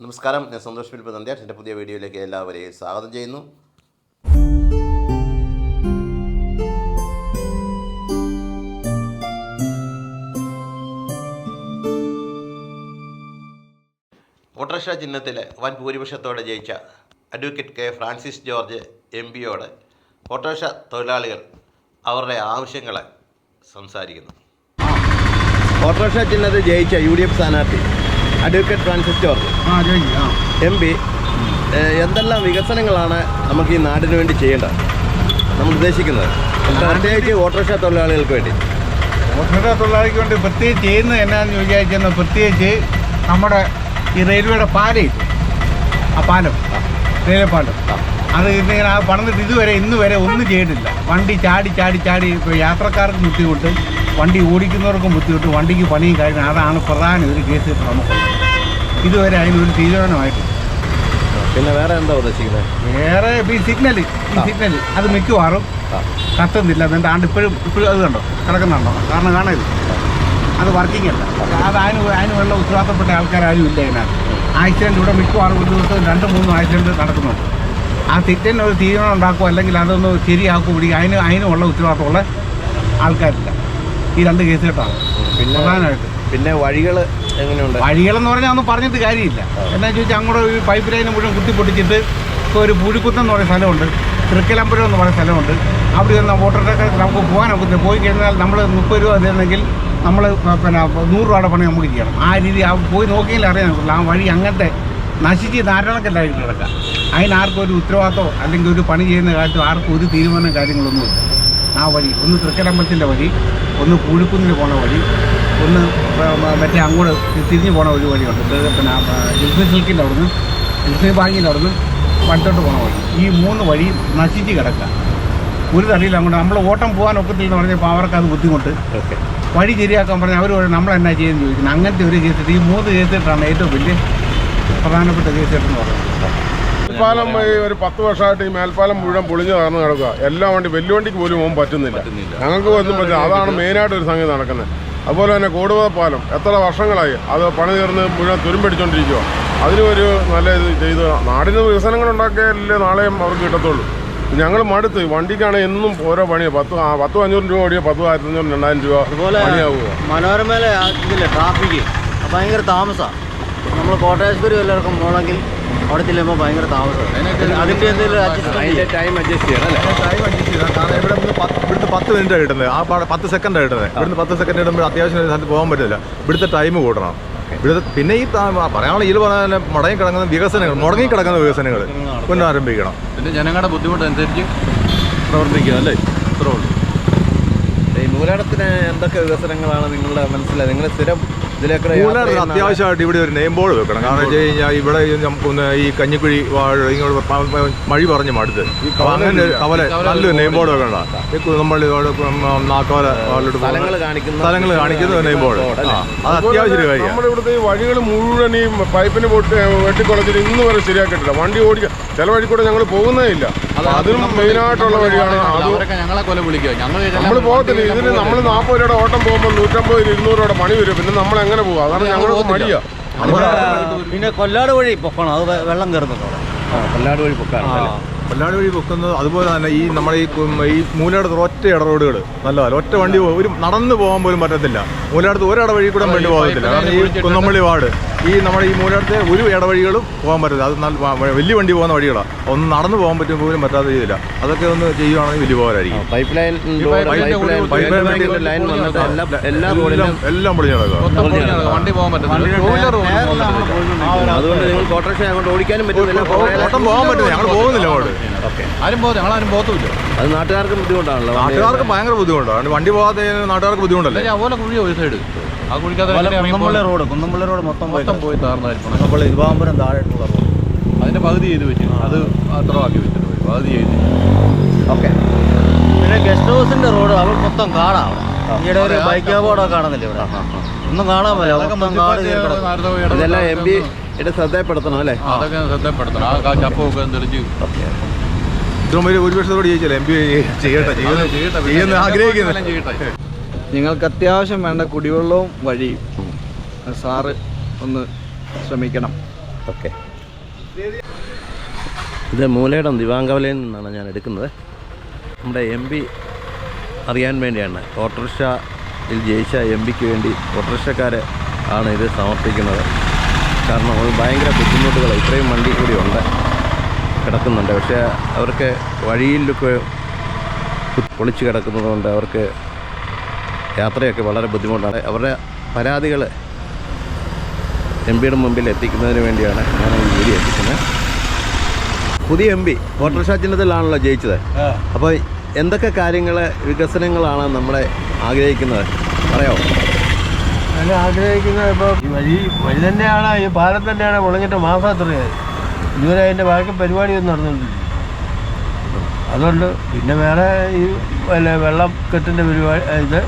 നമസ്കാരം ഞാൻ സന്തോഷ് ഫിലിപ്പ് നന്ദ്യാട്ട് എന്റെ പുതിയ വീഡിയോയിലേക്ക് എല്ലാവരെയും സ്വാഗതം ചെയ്യുന്നു. ഓട്ടോറിക്ഷ ചിഹ്നത്തിൽ വൻ ഭൂരിപക്ഷത്തോടെ ജയിച്ച advocate K Francis George M പിയോട് autorickshaw തൊഴിലാളികൾ അവരുടെ ആവശ്യങ്ങൾ സംസാരിക്കുന്നു. ഓട്ടോറിക്ഷ ചിഹ്നത്തിൽ ജയിച്ച യു ഡി എഫ് സ്ഥാനാർത്ഥി advocate Francis George M P. എന്തെല്ലാം വികസനങ്ങളാണ് നമുക്ക് ഈ നാടിന് വേണ്ടി ചെയ്യേണ്ടത്? നമ്മൾ ഉദ്ദേശിക്കുന്നത് പ്രത്യേകിച്ച് ഓട്ടോറിക്ഷ തൊഴിലാളികൾക്ക് വേണ്ടി. ഓട്ടോറിക്ഷ തൊഴിലാളിക്ക് വേണ്ടി പ്രത്യേകിച്ച് ചെയ്യുന്നത് എന്നാന്ന് ചോദിച്ചാൽ പ്രത്യേകിച്ച് നമ്മുടെ ഈ റെയിൽവേയുടെ പാലേ ആ പാലം. റെയിൽവേ പാലം. അത് ഇന്നിങ്ങനെ ആ പണിതിട്ട് ഇതുവരെ ഇന്ന് വരെ ഒന്നും ചെയ്തിട്ടില്ല. വണ്ടി ചാടി ചാടി ചാടി ഇപ്പോൾ യാത്രക്കാർക്ക് ബുദ്ധിമുട്ട് വണ്ടി ഓടിക്കുന്നവർക്കും ബുദ്ധിമുട്ട് വണ്ടിക്ക് പണിയും കാര്യം അതാണ് പ്രധാന ഒരു കേസ് നമുക്കുള്ളത്. ഇതുവരെ അതിനൊരു തീരുമാനമായിട്ടില്ല. പിന്നെ വേറെ എന്താ ഉദ്ദേശിക്കുന്നത്? വേറെ ഈ സിഗ്നൽ ഈ സിഗ്നൽ അത് മിക്കവാറും കത്തുന്നില്ല. എന്നിട്ട് ആണ്ട് ഇപ്പോഴും ഇപ്പോഴും അത് കണ്ടോ? കിടക്കുന്നുണ്ടോ? കാരണം കാണരുത്. അത് വർക്കിംഗ് അല്ല. അത് അതിന് അതിന് വെള്ള ഉത്തരവാദിത്തപ്പെട്ട ആൾക്കാരും ഇല്ല അതിനകത്ത് ആക്സിഡന്റ് ഇവിടെ മിക്കവാറും ഒരു ദിവസം രണ്ട് മൂന്നും ആക്സിഡന്റ് നടക്കുന്നുണ്ട്. ആ തെറ്റിന് ഒരു തീരുമാനം ഉണ്ടാക്കുക അല്ലെങ്കിൽ അതൊന്ന് ശരിയാക്കുക പിടിക്കുക അതിന് അതിനുള്ള ഉത്തരവാദിത്തമുള്ള ആൾക്കാരില്ല. ഈ രണ്ട് കേസ് കേട്ടാണ് പിന്നെ പ്രധാനമായിട്ട്. പിന്നെ വഴികൾ വഴികളെന്ന് പറഞ്ഞാൽ ഒന്നും പറഞ്ഞിട്ട് കാര്യമില്ല. എന്നാ ചോദിച്ചാൽ അങ്ങോട്ട് ഒരു പൈപ്പ് ലൈൻ മുഴുവൻ കുത്തി പൊട്ടിച്ചിട്ട് ഇപ്പോൾ ഒരു പുഴുക്കുത്തം എന്ന് പറയുന്ന സ്ഥലമുണ്ട്. തൃക്കലമ്പുരം എന്ന് പറയുന്ന സ്ഥലമുണ്ട്. അവിടെ നിന്ന് വോട്ടറൊക്കെ നമുക്ക് പോകാൻ ഒക്കെ പോയി കഴിഞ്ഞാൽ നമ്മൾ മുപ്പത് രൂപ തരുന്നെങ്കിൽ നമ്മൾ പിന്നെ നൂറ് രൂപയുടെ പണി നമുക്ക് ചെയ്യണം. ആ രീതി ആ പോയി നോക്കിയാലേ അറിയാൻ പറ്റുള്ളൂ ആ വഴി അങ്ങനത്തെ നശിച്ച് ധാരാളക്കല്ലായിട്ട് കിടക്കുക അതിനാർക്കും ഒരു ഉത്തരവാദിത്തമോ അല്ലെങ്കിൽ ഒരു പണി ചെയ്യുന്ന കാര്യത്തോ ആർക്കും ഒരു തീരുമാനം കാര്യങ്ങളൊന്നുമില്ല. ആ വഴി. ഒന്ന് തൃക്കലമ്പലത്തിന്റെ വഴി ഒന്ന് പുഴുക്കുന്നിൽ പോണ വഴി ഒന്ന് മറ്റേ അങ്ങോട്ട് തിരിഞ്ഞു പോണ ഒരു വഴിയുണ്ട്. പിന്നെ ജിൽസി സിൽക്കിന്റെ അവിടുന്ന് ജിൽസി ബാങ്കിന്റെ അവിടുന്ന് വട്ടോട്ട് പോണ വഴി. ഈ മൂന്ന് വഴി നശിച്ച് കിടക്കുക ഒരു തടിയിൽ അങ്ങോട്ട് നമ്മൾ ഓട്ടം പോകാൻ ഒക്കത്തില്ലെന്ന് പറഞ്ഞപ്പോൾ അവർക്ക് അത് ബുദ്ധിമുട്ട്. ഓക്കെ. വഴി ശരിയാക്കാൻ പറഞ്ഞാൽ അവർ നമ്മൾ എന്നാ ചെയ്യുന്നത് ചോദിക്കുന്നത് അങ്ങനത്തെ ഒരു കേസിട്ട് ഈ മൂന്ന് കേസിട്ടാണ് ഏറ്റവും വലിയ പ്രധാനപ്പെട്ട കേസിട്ടെന്ന് പറയുന്നത്. മേൽപ്പാലം ഈ ഒരു പത്ത് വർഷമായിട്ട് ഈ മേൽപ്പാലം മുഴുവൻ പൊളിഞ്ഞു തകർന്ന് കിടക്കുക. എല്ലാ വണ്ടി വലിയ വണ്ടിക്ക് പോലും പോകാൻ പറ്റുന്നില്ല. ഞങ്ങൾക്ക് ഒന്നും പറ്റില്ല. അതാണ് മെയിനായിട്ട് ഒരു സംഗതി നടക്കുന്നത്. അതുപോലെ തന്നെ കൂടുവ പാലം എത്ര വർഷങ്ങളായി? അത് പണി തീർന്ന് മുഴുവൻ തുരുമ്പടിച്ചുകൊണ്ടിരിക്കുക അതിനും ഒരു നല്ല ഇത് ചെയ്ത് നാടിന് വികസനങ്ങൾ ഉണ്ടാക്കിയാലേ നാളെയും അവർക്ക് കിട്ടത്തുള്ളൂ. ഞങ്ങൾ മടുത്ത് വണ്ടിക്കാണ് എന്നും ഓരോ പണിയാണ് പത്ത് പത്ത് അഞ്ഞൂറ് രൂപ ഓടിയോ പത്ത് ആയിരത്തി അഞ്ഞൂറ് രണ്ടായിരം രൂപ പണിയാവുക മനോരമയിലെ ട്രാഫിക് ട്രാഫിക്ക് ഭയങ്കര താമസമാണ് നമ്മൾ കോട്ടയശ്വരി എല്ലാവർക്കും പോകണമെങ്കിൽ അവിടെ ചെല്ലുമ്പോൾ ഭയങ്കര താമസമാണ് അതിന്റെ എന്തെങ്കിലും അതിന്റെ അഡ്ജസ്റ്റ് ടൈം അഡ്ജസ്റ്റ് ചെയ്യണം അല്ലേ? ടൈം അഡ്ജസ്റ്റ് ചെയ്യണം. കാരണം ഇവിടെ ഇവിടുത്തെ പത്ത് മിനിറ്റാണ് കിട്ടുന്നത്. ആ പാടെ പത്ത് സെക്കൻഡാണ് കിട്ടുന്നത്. ഇവിടുന്ന് പത്ത് സെക്കൻഡ് ഇടുമ്പോൾ അത്യാവശ്യം ഒരു സ്ഥലത്ത് പോകാൻ പറ്റില്ല. ഇവിടുത്തെ ടൈം കൂട്ടണം. ഇവിടുത്തെ പിന്നെ ഈ പറയാനുള്ള ഇതിൽ പറഞ്ഞാൽ മുടങ്ങി കിടക്കുന്ന വികസനങ്ങൾ മുടങ്ങി കിടക്കുന്ന വികസനങ്ങൾ പുനരാരംഭിക്കണം പിന്നെ ജനങ്ങളുടെ ബുദ്ധിമുട്ടനുസരിച്ച് പ്രവർത്തിക്കുക അല്ലേ? ഇത്രേ ഉള്ളൂ. ഈ മൂലടത്തിന് എന്തൊക്കെ വികസനങ്ങളാണ് നിങ്ങളുടെ മനസ്സിലായത്? നിങ്ങൾ സ്ഥിരം കൂടുതൽ അത്യാവശ്യമായിട്ട് ഇവിടെ ഒരു നെയിം ബോർഡ് വെക്കണം. കാരണം വെച്ച് കഴിഞ്ഞാൽ ഇവിടെ ഈ നമുക്കൊന്ന് ഈ കഞ്ഞിക്കുഴി വാഴ ഇങ്ങോട്ട് മഴി പറഞ്ഞ് മടുത്ത്. അങ്ങനെ കവല നല്ലൊരു നെയിം ബോർഡ് വെക്കണ്ട. റോഡ് നാക്കോല സ്ഥലങ്ങൾ കാണിക്കുന്ന നെയിം ബോർഡ് അത് അത്യാവശ്യം ഒരു കാര്യമാണ്. നമ്മുടെ ഇവിടുത്തെ ഈ വഴികൾ മുഴുവൻ ഈ പൈപ്പിന് പൊട്ടി വെട്ടിക്കുളത്തിൽ ഇന്ന് വരെ ശരിയാക്കിയിട്ടില്ല. വണ്ടി ഓടിക്കുക ചില വഴി കൂടെ ഞങ്ങൾ പോകുന്നേ ഇല്ല. അതിനും മെയിനായിട്ടുള്ള വഴിയാണ് അത് ഞങ്ങളെ കൊല വിളിക്കുക ഞങ്ങൾ നമ്മൾ പോകത്തില്ല. ഇതിന് നമ്മൾ നാൽപ്പത് രൂപയുടെ ഓട്ടം പോകുമ്പോൾ നൂറ്റമ്പത് ഇരുന്നൂറ് രൂപയുടെ പണി വരും. പിന്നെ നമ്മൾ എങ്ങനെ പോകുക അതാണ് ഞങ്ങൾക്ക് മടിയാ. പിന്നെ കൊല്ലാട് വഴി പൊക്കണം. അത് വെള്ളം കയറുന്നുണ്ട് കൊല്ലാട് വഴി പൊക്കാറുണ്ട് പല്ലാട് വഴി പൊക്കുന്നത് അതുപോലെ തന്നെ ഈ നമ്മുടെ ഈ ഈ മൂലയിടത്ത് ഒറ്റ ഇട റോഡുകൾ നല്ലതല്ല ഒറ്റ വണ്ടി ഒരു നടന്നു പോകാൻ പോലും പറ്റത്തില്ല. മൂലയിടത്ത് ഒരു ഇടവഴി കൂടെ വേണ്ടി പോകത്തില്ല. കാരണം ഈ കുന്നമ്പള്ളി വാർഡ് ഈ നമ്മുടെ ഈ മൂലയിടത്തെ ഒരു ഇടവഴികളും പോകാൻ പറ്റില്ല അത് നല്ല വലിയ വണ്ടി പോകുന്ന വഴികളാണ് ഒന്ന് നടന്നു പോകാൻ പറ്റും പോലും പറ്റാത്ത രീതിയില്ല അതൊക്കെ ഒന്ന് ചെയ്യുവാണെങ്കിൽ വലിയ പോകാനായിരിക്കും പൈപ്പ് ലൈൻ പൈപ്പ് ലൈൻ എല്ലാ എല്ലാ എല്ലാം റോഡിലും എല്ലാം പൊളിഞ്ഞു. വണ്ടി പോകാൻ പറ്റത്തില്ല. ടൂ വീലർ പോലും പോകാൻ പറ്റത്തില്ല. അതുകൊണ്ട് നിങ്ങൾ ഓട്ടോറിക്ഷ അങ്ങോട്ട് ഓടിക്കാനും പറ്റുന്നില്ല ഓട്ടം പോകാൻ പറ്റില്ല ഞങ്ങൾ പോകുന്നില്ല അങ്ങോട്ട്. ഓക്കെ. ആരും പോകും ഞങ്ങളാരും പോകത്തുമില്ല. അത് നാട്ടുകാർക്കും ബുദ്ധിമുട്ടാണല്ലോ. നാട്ടുകാർക്ക് ഭയങ്കര ബുദ്ധിമുട്ടാണ്. അതുകൊണ്ട് വണ്ടി പോകാതെ നാട്ടുകാർക്ക് ബുദ്ധിമുട്ടല്ലേ? അല്ലെങ്കിൽ അതുപോലെ കുഴിയോ ഒരു സൈഡ് ആ കുഴിക്കകത്ത് എങ്ങനെ ഇറങ്ങി കുന്നമ്പള്ളി പോകും? റോഡ് കുന്നമ്പള്ളി റോഡ് മൊത്തം പോയി മൊത്തം പോയി താർന്നായിരിക്കണം കുന്നമ്പള്ളി ഇരുവാമ്പുരം താഴെട്ടുള്ള റോഡ്. അതിന്റെ പകുതി ചെയ്ത് വെച്ചു. അത് അത്ര ആക്കി വെച്ചിട്ട് പോയി. പകുതി ചെയ്ത്. ഓക്കെ. പിന്നെ ഗസ്റ്റ് ഹൗസിന്റെ റോഡ് അവിടെ മൊത്തം കാടാണ്. ഈയിടെ ഒരു ബൈക്ക് ബോർഡൊക്കെ കാണുന്നില്ല ഇവിടെ? ഒന്നും കാണാൻ പറ്റില്ല. ഇതെല്ലാം എം പി ശ്രദ്ധയപ്പെടുത്തണം അല്ലേ? അതൊക്കെ ശ്രദ്ധപ്പെടുത്തണം ആ കാ- ചപ്പമൊക്കെ തെളിച്ച് ഓക്കെ. ഇത്രയും വലിയ ഒരു വർഷത്തോട് ചെയ്യിച്ചില്ല എം പി ചെയ്യട്ടെ ചെയ്യുന്ന ചെയ്യട്ടെ. ചെയ്യുന്ന ആഗ്രഹിക്കുന്നത് ചെയ്യട്ടെ. ഞങ്ങൾക്ക് അത്യാവശ്യം വേണ്ട കുടിവെള്ളവും വഴിയും സാറ് ഒന്ന് ശ്രമിക്കണം. ഓക്കെ. ഇത് മൂലയിടം ദിവാങ്കവലയിൽ നിന്നാണ് ഞാൻ എടുക്കുന്നത്. നമ്മുടെ എം പി അറിയാൻ വേണ്ടിയാണ് ഓട്ടോറിക്ഷയിൽ ജയിച്ച എം പിക്ക് വേണ്ടി ഓട്ടോറിക്ഷക്കാർ ആണ് ഇത് സമർപ്പിക്കുന്നത്. കാരണം അത് ഭയങ്കര ബുദ്ധിമുട്ടുകൾ ഇത്രയും വണ്ടി കൂടി ഉണ്ട്. കിടക്കുന്നുണ്ട്. പക്ഷേ അവർക്ക് വഴിയിലൊക്കെ പൊളിച്ച് കിടക്കുന്നതുകൊണ്ട് അവർക്ക് യാത്രയൊക്കെ വളരെ ബുദ്ധിമുട്ടാണ്. അവരുടെ പരാതികൾ എം പിയുടെ മുമ്പിൽ എത്തിക്കുന്നതിന് വേണ്ടിയാണ് ഞാൻ ഈ വീഡിയോ എത്തിക്കുന്നത്. പുതിയ എം പി ഓട്ടോറിക്ഷ ചിഹ്നത്തിലാണല്ലോ ജയിച്ചത്. അപ്പോൾ എന്തൊക്കെ കാര്യങ്ങൾ വികസനങ്ങളാണ് നമ്മളെ ആഗ്രഹിക്കുന്നത്? പറയാമോ അങ്ങനെ ആഗ്രഹിക്കുന്നത് ഇപ്പോൾ ഈ വഴി വഴി തന്നെയാണ് ഈ പാലം തന്നെയാണ് മുളഞ്ഞിട്ട് മാസം അത്രയായി ഇതുവരെ അതിന്റെ ബാക്കി പരിപാടിയൊന്നും നടന്നിട്ടില്ല. അതുകൊണ്ട് പിന്നെ വേറെ ഈ പിന്നെ വെള്ളം കെട്ടിന്റെ പരിപാടി ഇത്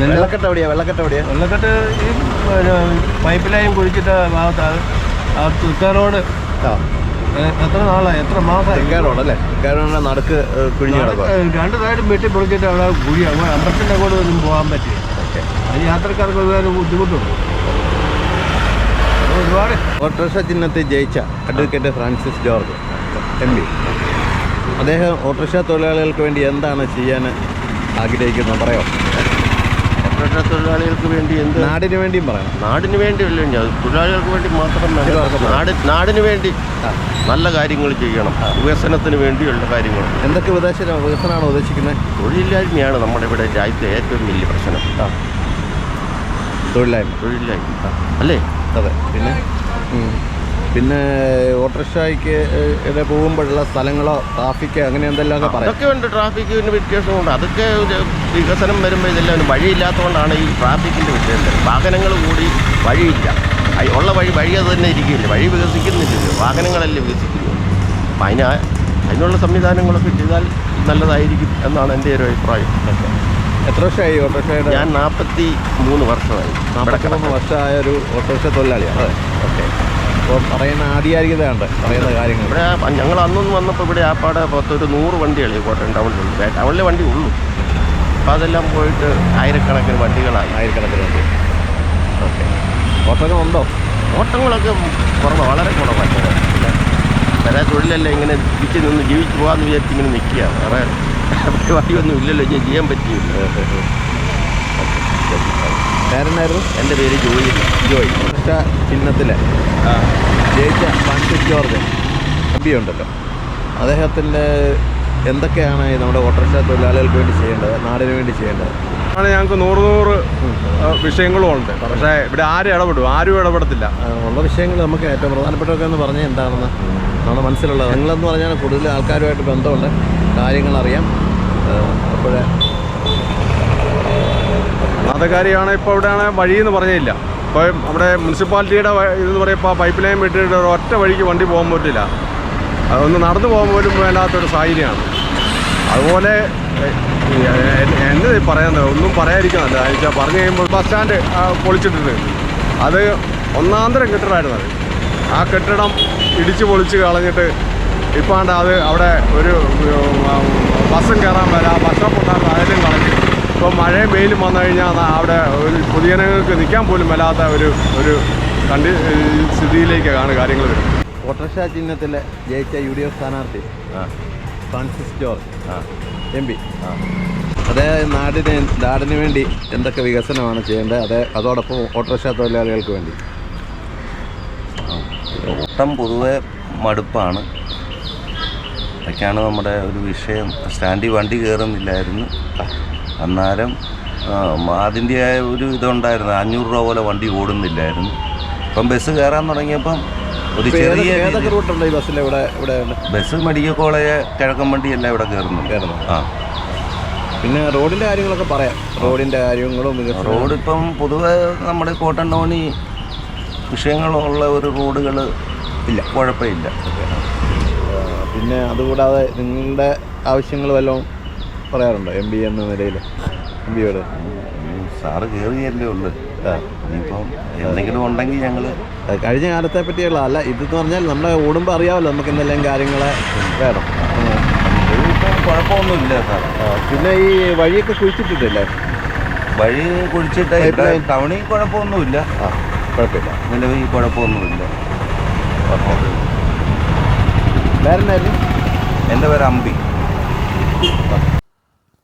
വെള്ളക്കെട്ട് എവിടെയാ? വെള്ളക്കെട്ട് വെള്ളക്കെട്ട് ഈ പിന്നെ പൈപ്പ് ലൈൻ കുഴിച്ചിട്ട് ഭാഗത്താണ് ആ തുക്കാറോട് ആ. എത്ര നാളായി? എത്ര മാസമായി? തെക്കാരോട് അല്ലേ തെക്കാരോടെ നടുക്ക് കുഴിഞ്ഞ് രണ്ട് സൈഡും വെട്ടി പൊളിച്ചിട്ട് അവിടെ കുഴി അമ്പലത്തിന്റെ അങ്ങോട്ട് ഒന്നും പോകാൻ പറ്റില്ല. അത് യാത്രക്കാർക്ക് ഒരു ബുദ്ധിമുട്ടുണ്ട്. ഒരുപാട്. ഓട്ടോറിക്ഷ ചിഹ്നത്തിൽ ജയിച്ച advocate Francis George M P. അദ്ദേഹം ഓട്ടോറിക്ഷ തൊഴിലാളികൾക്ക് വേണ്ടി എന്താണ് ചെയ്യാൻ ആഗ്രഹിക്കുന്നത്? പറയോ? ഓട്ടോറിക്ഷ തൊഴിലാളികൾക്ക് വേണ്ടി എന്ത് നാടിന് വേണ്ടിയും പറയണം. നാടിന് വേണ്ടിയല്ല ഞാൻ തൊഴിലാളികൾക്ക് വേണ്ടി മാത്രം വേണ്ട. നാട് നാടിന് വേണ്ടി നല്ല കാര്യങ്ങൾ ചെയ്യണം. വികസനത്തിന് വേണ്ടിയുള്ള കാര്യങ്ങൾ. എന്തൊക്കെ വിദേശ വികസനമാണ് ഉദ്ദേശിക്കുന്നത്? തൊഴിലില്ലായ്മയാണ് നമ്മുടെ ഇവിടെ രാജ്യത്തെ ഏറ്റവും വലിയ പ്രശ്നം. തൊഴിലായ്മ തൊഴിലില്ലായ്മ. അല്ലേ? അതെ. പിന്നെ. പിന്നെ ഓട്ടോറിക്ഷയ്ക്ക് ഇവിടെ പോകുമ്പോഴുള്ള സ്ഥലങ്ങളോ ട്രാഫിക്ക് അങ്ങനെ എന്തെല്ലാമൊക്കെ പറയാം? അതൊക്കെ ഉണ്ട്. ട്രാഫിക്കിന് വ്യത്യാസമുണ്ട്. അതൊക്കെ ഒരു വികസനം വരുമ്പോൾ ഇതെല്ലാം വഴിയില്ലാത്തതുകൊണ്ടാണ് ഈ ട്രാഫിക്കിന്റെ വിഷയം വാഹനങ്ങൾ കൂടി വഴിയില്ല. ഉള്ള വഴി വഴി അത് തന്നെ ഇരിക്കില്ല വഴി വികസിക്കുന്നില്ലല്ലോ. വാഹനങ്ങളല്ലേ വികസിക്കുന്നു അപ്പം അതിന് അതിനുള്ള സംവിധാനങ്ങളൊക്കെ ചെയ്താൽ നല്ലതായിരിക്കും എന്നാണ് എന്റെ ഒരു അഭിപ്രായം. എത്ര വർഷമായി ഓട്ടോറിക്ഷയുടെ? ഞാൻ നാൽപ്പത്തി മൂന്ന് വർഷമായി നാൽപ്പത്തി മൂന്ന് വർഷമായ ഒരു ഓട്ടോറിക്ഷ തൊഴിലാളിയാണ്. ഓക്കെ. അപ്പോൾ പറയുന്ന ആധികാരികതയുണ്ട് പറയുന്ന കാര്യങ്ങൾ. ഇവിടെ ഞങ്ങൾ അന്നൊന്നും വന്നപ്പോൾ ഇവിടെ ആപ്പാടെ പത്തൊരു നൂറ് വണ്ടികളെ കോട്ടയം ടൗണിലുണ്ട് ടൗണിലെ വണ്ടി ഉള്ളൂ. അപ്പോൾ അതെല്ലാം പോയിട്ട് ആയിരക്കണക്കിന് വണ്ടികളായി. ആയിരക്കണക്കിനുണ്ട് ഓക്കെ. ഓട്ടോകൾ ഉണ്ടോ? ഓട്ടങ്ങളൊക്കെ കുറവ് വളരെ കുറവാണ് വേറെ തൊഴിലല്ല ഇങ്ങനെ തിരിച്ച് നിന്ന് ജീവിച്ചു പോകാമെന്ന് വിചാരിച്ച് ഇങ്ങനെ നിൽക്കുക. വേറെ പരിപാടിയൊന്നും ഇല്ലല്ലോ ഇനി ചെയ്യാൻ പറ്റിയില്ല. പേരെന്നായിരുന്നു എന്റെ പേര് ജോയി. ജോയി. ഓട്ടോറിക്ഷ ചിഹ്നത്തിലെ. ജയിച്ച ഫ്രാൻസിസ് ജോർജ്. അബിയുണ്ടല്ലോ അദ്ദേഹത്തിന്റെ എന്തൊക്കെയാണ് നമ്മുടെ ഓട്ടോറിക്ഷ തൊഴിലാളികൾക്ക് വേണ്ടി ചെയ്യേണ്ടത്? നാടിന് വേണ്ടി ചെയ്യേണ്ടത്? ആണ് ഞങ്ങൾക്ക് നൂറ് നൂറ് വിഷയങ്ങളും ഉണ്ട്. പക്ഷേ ഇവിടെ ആരും ഇടപെടും. ആരും ഇടപെടത്തില്ല. ഉള്ള വിഷയങ്ങൾ നമുക്ക് ഏറ്റവും പ്രധാനപ്പെട്ടതൊക്കെ എന്ന് പറഞ്ഞാൽ എന്താണെന്ന് നമ്മുടെ മനസ്സിലുള്ളത്. നിങ്ങളെന്ന് പറഞ്ഞാൽ കൂടുതൽ ആൾക്കാരുമായിട്ട് ബന്ധമുണ്ട്. കാര്യങ്ങളറിയാം അപ്പോഴേ ഒന്നാമത്തെ കാര്യമാണ് ഇപ്പോൾ വഴി എന്ന് പറഞ്ഞില്ല. ഇപ്പോൾ നമ്മുടെ മുനിസിപ്പാലിറ്റിയുടെ ഇതെന്ന് പറയുമ്പോൾ പൈപ്പ് ലൈൻ വിട്ടിട്ട് ഒറ്റ വഴിക്ക് വണ്ടി പോകാൻ പറ്റില്ല. അതൊന്ന് നടന്നു പോകാൻ പോലും വേണ്ടാത്തൊരു സാഹചര്യമാണ്. അതുപോലെ എന്ത് പറയുന്നത് ഒന്നും പറയാതിരിക്കുന്നില്ല. വെച്ചാൽ പറഞ്ഞു കഴിയുമ്പോൾ ബസ് സ്റ്റാൻഡ് പൊളിച്ചിട്ടുണ്ട് അത് ഒന്നാന്തരം കെട്ടിടമായിരുന്നു അത്. ആ കെട്ടിടം ഇടിച്ച് പൊളിച്ച് കളഞ്ഞിട്ട് ഇപ്പാണ്ട് അത് അവിടെ ഒരു ബസ്സും കയറാൻ വരാം ഭക്ഷണം ഉണ്ടാകുന്ന അതിലും കളഞ്ഞു ഇപ്പോൾ മഴയും വെയിലും വന്നു കഴിഞ്ഞാൽ അവിടെ ഒരു പൊതുജനങ്ങൾക്ക് നിൽക്കാൻ പോലും വല്ലാത്ത ഒരു ഒരു കണ്ടി സ്ഥിതിയിലേക്കാണ് കാര്യങ്ങൾ വരുന്നത്. ഓട്ടോറിക്ഷ ചിഹ്നത്തിൽ ജയിച്ച യു ഡി എഫ് സ്ഥാനാർത്ഥി ഫ്രാൻസിസ് ജോർജ് എം പി. അതേ നാടിന് നാടിന് വേണ്ടി എന്തൊക്കെ വികസനമാണ് ചെയ്യേണ്ടത്? അതേ അതോടൊപ്പം ഓട്ടോറിക്ഷ തൊഴിലാളികൾക്ക് വേണ്ടി. ഓട്ടം പൊതുവെ മടുപ്പാണ്. അതൊക്കെയാണ് നമ്മുടെ ഒരു വിഷയം. സ്റ്റാൻഡിൽ വണ്ടി കയറുന്നില്ലായിരുന്നു. അന്നേരം അതിന്റെയായ ഒരു ഇതുണ്ടായിരുന്നു. അഞ്ഞൂറ് രൂപ പോലെ വണ്ടി ഓടുന്നില്ലായിരുന്നു. ഇപ്പം ബസ് കയറാൻ തുടങ്ങിയപ്പം ഒരു ചെറിയ റൂട്ടുണ്ട് ഈ ബസ്സിൽ ഇവിടെ ഇവിടെ ബസ് മെഡിക്കൽ കോളേജ് കിഴക്കൻ വണ്ടി എല്ലാം ഇവിടെ കയറുന്നു. ആ. പിന്നെ റോഡിന്റെ കാര്യങ്ങളൊക്കെ പറയാം. റോഡിന്റെ കാര്യങ്ങളും റോഡ് ഇപ്പം പൊതുവെ നമ്മുടെ കോട്ടൺ ടൗണി വിഷയങ്ങളുള്ള ഒരു റോഡുകൾ ഇല്ല. കുഴപ്പമില്ല. പിന്നെ അതുകൂടാതെ നിങ്ങളുടെ ആവശ്യങ്ങൾ വല്ലതും പറയാറുണ്ടോ? എം ബി എന്ന നിലയിൽ എം പിയോട് ഉം, സാറ് കയറിയല്ലേ ഉള്ളു. ഇനിയിപ്പം എന്തെങ്കിലും ഉണ്ടെങ്കിൽ ഞങ്ങൾ കഴിഞ്ഞ കാലത്തെ പറ്റിയുള്ള അല്ല ഇതെന്ന് പറഞ്ഞാൽ നമ്മുടെ ഓടുമ്പോൾ അറിയാമല്ലോ നമുക്ക് എന്തെല്ലാം കാര്യങ്ങൾ വേണം. കുഴപ്പമൊന്നുമില്ല സാർ പിന്നെ ഈ വഴിയൊക്കെ കുഴിച്ചിട്ടിട്ടില്ലേ? വഴി കുഴിച്ചിട്ട്. ടൗണിൽ കുഴപ്പമൊന്നുമില്ല. ആ കുഴപ്പമില്ല. നിലവിൽ കുഴപ്പമൊന്നുമില്ല. വേറെന്തായാലും എന്റെ പേര് അമ്പി